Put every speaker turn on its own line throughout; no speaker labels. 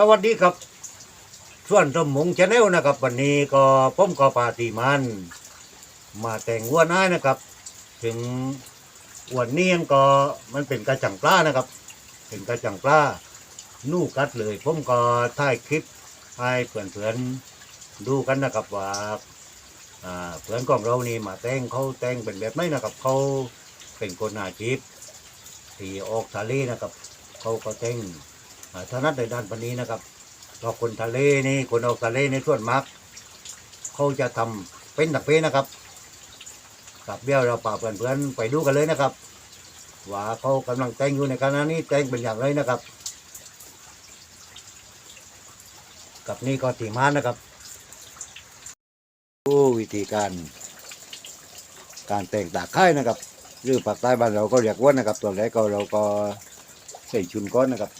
สวัสดีครับ ส่วนสมมงชาแนลนะครับ วันนี้ก็ผมก็ปาติมัน มาแต่งวัวน้ายนะครับ ถึงวันนี้ก็มันเป็นกระจังปลานะครับ เป็นกระจังปลานู่กัดเลย ผมก็ถ่ายคลิปให้เพื่อนๆดูกันนะครับว่าเพื่อนของเรานี่มาแต่งเขาแต่งเป็นแบบไหนนะครับเขาเป็นคนอาชีพที่ออกทะเลนะครับเขาก็แต่ง ถนัดในด้านปนี้นะครับเราคนทะเลนี่คนออกทะเลในส่วนมากเขาจะทำเป็นตักเป้นะครับกับเบี้ยวเราป่าเพื่อนๆไปดูกันเลยนะครับ ว่าเขากำลังแต่งอยู่ในขณะนี้แต่งเป็นอย่างไรนะครับ กับนี่ก็ตีม้านนะครับดูวิธีการการแต่งตากไข่นะครับ หรือปากใต้บ้านเราก็เรียกว่านะครับ ตัวแรกก็เราก็ใส่ชุนก้อนนะครับ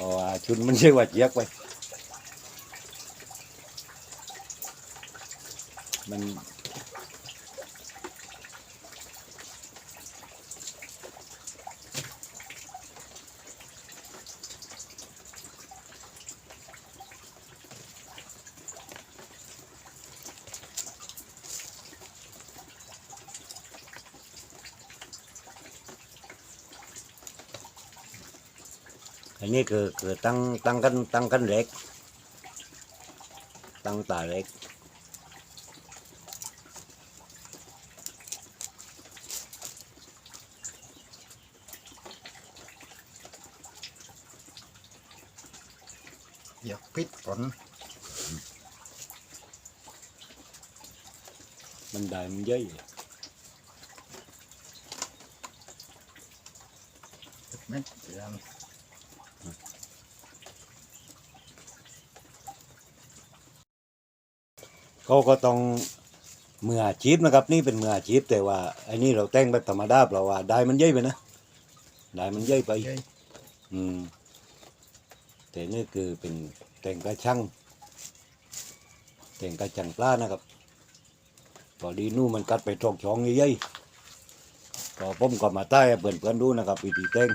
ราะว่าชุนมันเรียกว่าเจียกไปมัน อันนี้คือคือตั้งตั้งกันตั้งกันเล็ก ตั้งตาเล็ก
อยากปิดฝน
มันได้มันเยอะ
เม็ด เดือน
เขาก็ต้องมืออาชีพนะครับ นี่เป็นมืออาชีพแต่ว่าไอ้นี่เราแต่งแบบธรรมดาเพราะว่าได้มันเยอะไปนะได้มันเยอะไป
เย้ย
อืม แต่นี่คือเป็นแต่งกระชังแต่งกระชังปลานะครับพอดีนู่นมันกัดไปตรงช่องเยอะๆก็ผมก็มาใต้ให้เพื่อนๆดูนะครับวิธีแต่ง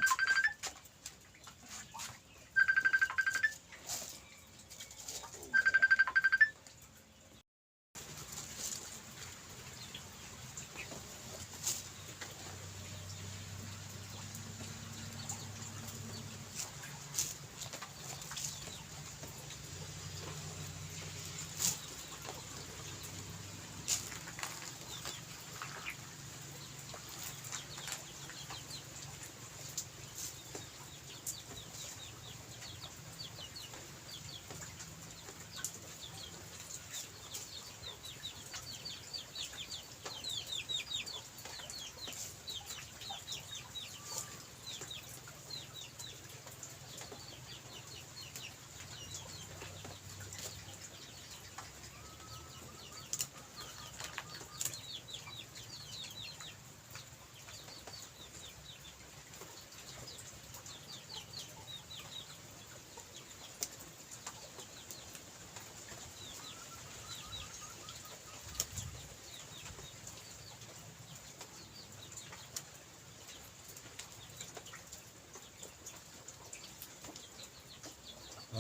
เ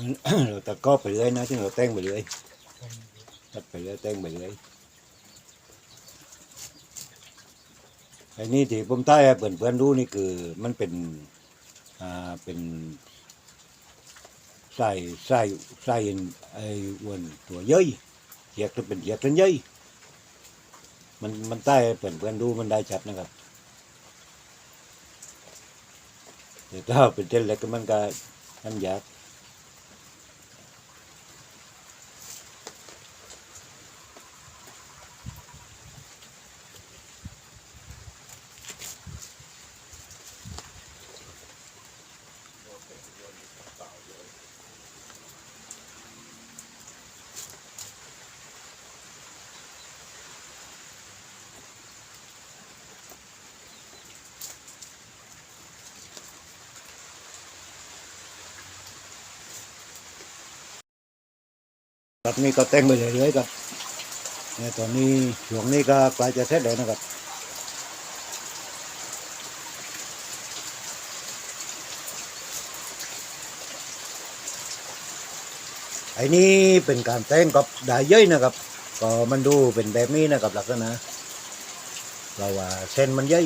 ราตะกอไปเรื่อยนะที่เราแต่งไปเรื่อยตัดไปเรื่อยแต่งไปเรื่อยไอ้นี่ที่ผมใต้เพื่อนเพื่อนๆดูนี่คือมันเป็นอ่าเป็นไส้ไส้ไส้ไอ้อ้วนตัวเย้ยเหยียกจะเป็นเหยียกเป็นเย้ยมันมันใต้เพื่อนเพื่อนๆดูมันได้ชัดนะครับแต่ถ้าเป็นเส้นเล็กก็มันก็มันยาก ครับนี่ก็แต่งไปเรื่อยๆครับเนี่ยตอนนี้ช่วงนี้ก็ใกล้จะเสร็จแล้วนะครับไอ้นี่เป็นการแต่งกับดายเย้ยนะครับ ก็มันดูเป็นแบบนี้นะครับลักษณะเราว่าเส้นมันเย้ย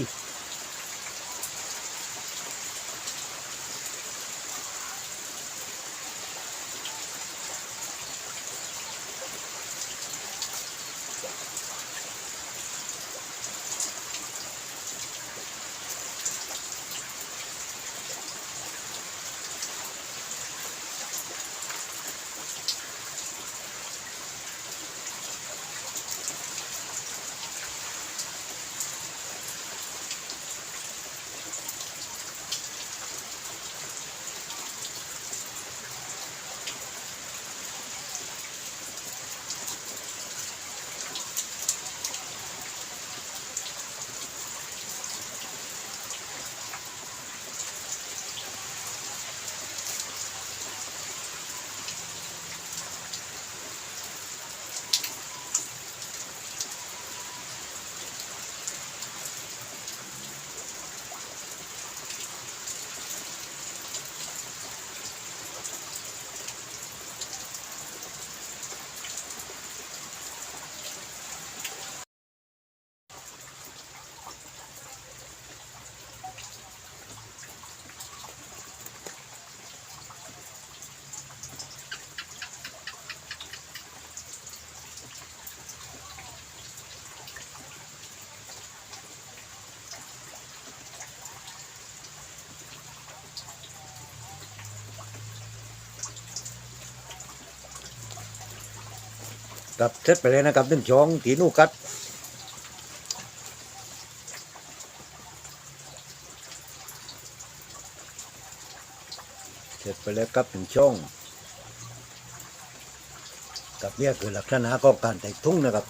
กับเสร็จไปเลยนะครับหนึ่งช่องตีนูกัดเสร็จไปแล้วครับหนึ่งช่องกับเนี่ยคือลักษณะของการแต่งทุ่งนะครับ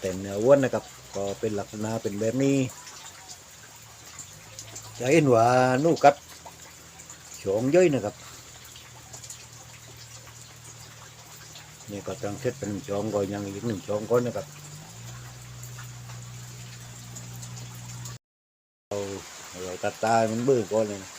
แต่เนื้ออ้วนนะครับ ก็เป็นลักษณะเป็นแบบนี้จะเห็นว่านูกัดช่องเย้ยนะครับ นี่ก็ต้องเช็ดเป็นหนึ่งช้อนก็ยังอีกหนึ่งช้อนก็นะครับเราเราตัดตายมันเบื่อก่อนเลยนะ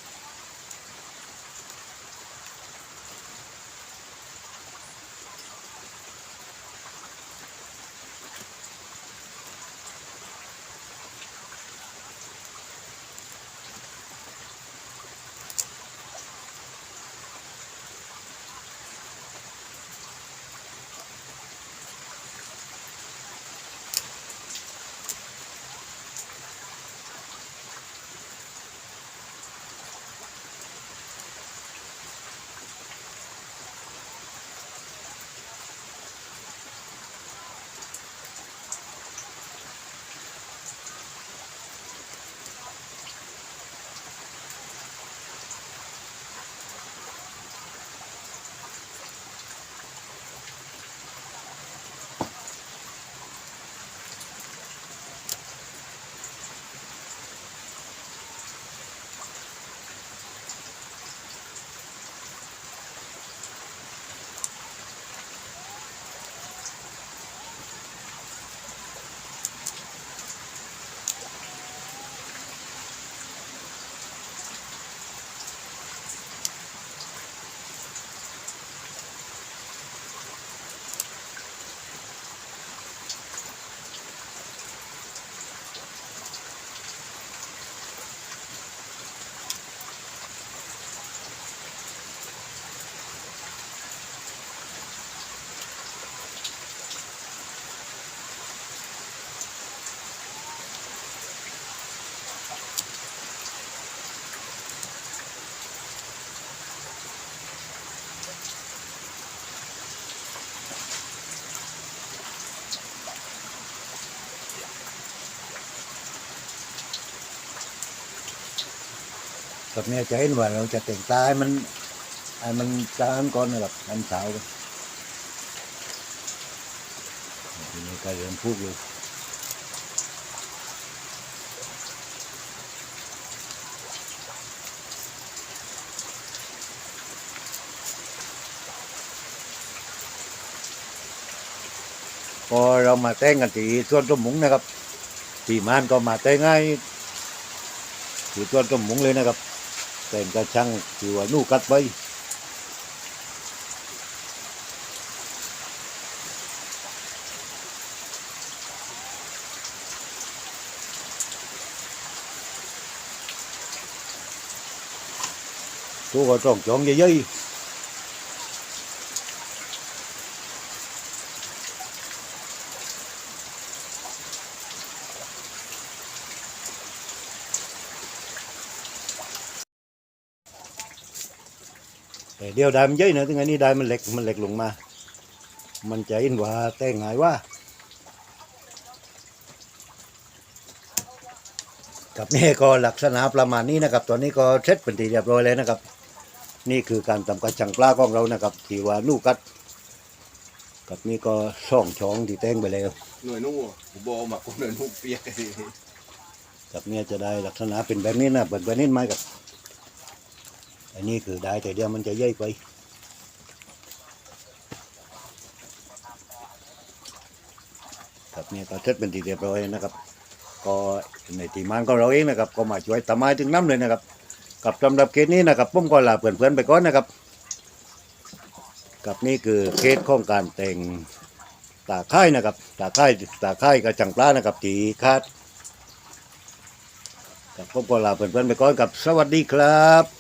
กับเนี่ยจะเห็นว่าเราจะแต่งตายมันไอ้มันจานก่อนนะครับมันเสาร์ทีนี้ก็เริ่มพูดเลยพอเรามาแต่งกันที่ส่วนต้มหมุงนะครับที่มานก็มาแต่งง่ายที่ส่วนต้มหมุงเลยนะครับ แต่งกระชังที่ว่านู่กัดไปตัวก็ต้องจองเยอะๆ แต่เดียวได้มันเยอะนะถึงอันนี้ได้มันเล็กมันเล็กลงมา มันจะอินว่าแต่งไงว่ากับนี่ก็ลักษณะประมาณนี้นะครับตอนนี้ก็เสร็จเป็นทีเรียบร้อยเลยนะครับ นี่คือการทำกระชังปลาของเรานะครับที่ว่านูกัดกับนี่ก็ช่องช่องที่แต่งไปแล้ว
หน่วยนู่ผมบอกมาคนหน่วยนู่เปียกกัน
กับเนี่ยจะได้ลักษณะเป็นแบบนี้นะเป็นแบบนี้ไหมกับ อันนี้คือได้แต่เดียวมันจะใหญ่ไปกับเนี่ยก็เสร็จเป็นทีเรียบร้อยนะครับ ก็ในทีมงานของเราเองนะครับ ก็มาช่วยตะไม้ถึงน้ำเลยนะครับ กับสำหรับเคสนี้นะครับผมก็ลาเพื่อนๆไปก่อนนะครับ กับนี่คือเคสของการแต่งตาค่ายนะครับ ตาค่ายตาค่ายกับจังปลานะครับทีคาดกับผมก็ลาเพื่อนๆไปก่อนกับสวัสดีครับ